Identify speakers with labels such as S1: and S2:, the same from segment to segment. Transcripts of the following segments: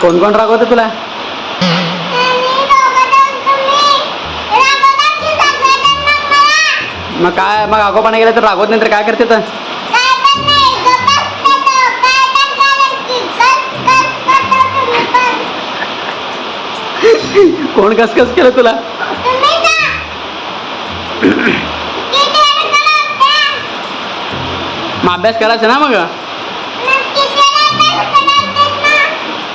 S1: कोण कोण रागवतं तुला? मग काय मग आगोपणा गेला तर रागवत नाही तर काय करते तर कोण कसकस केलं तुला? मग अभ्यास करायचा ना मग?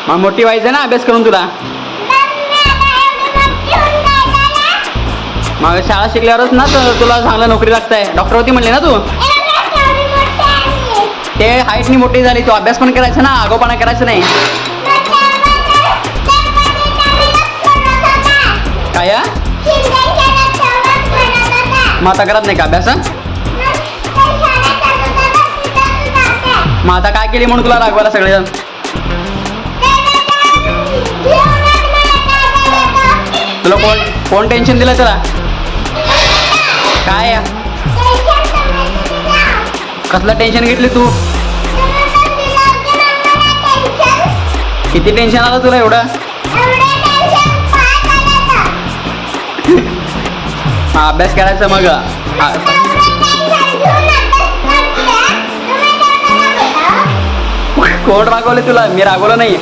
S1: मग मोठी व्हायचं ना अभ्यास करून तुला. मग शाळा शिकल्यावरच ना तर तुला चांगला नोकरी लागताय. डॉक्टर होती म्हणले ना तू? ते हाईटनी मोठी झाली तू अभ्यास पण करायचा ना आगोपणा करायचं नाही. काय मग आता करत नाही का अभ्यास मग आता काय केली म्हणून तुला रागवायला सगळेजण? तुला कोण कोण टेन्शन दिलं तुला काय कसलं टेन्शन घेतली तू? किती टेन्शन आलं तुला एवढं? अभ्यास करायचा मग. कोण रागवले तुला मी रागवलं नाही.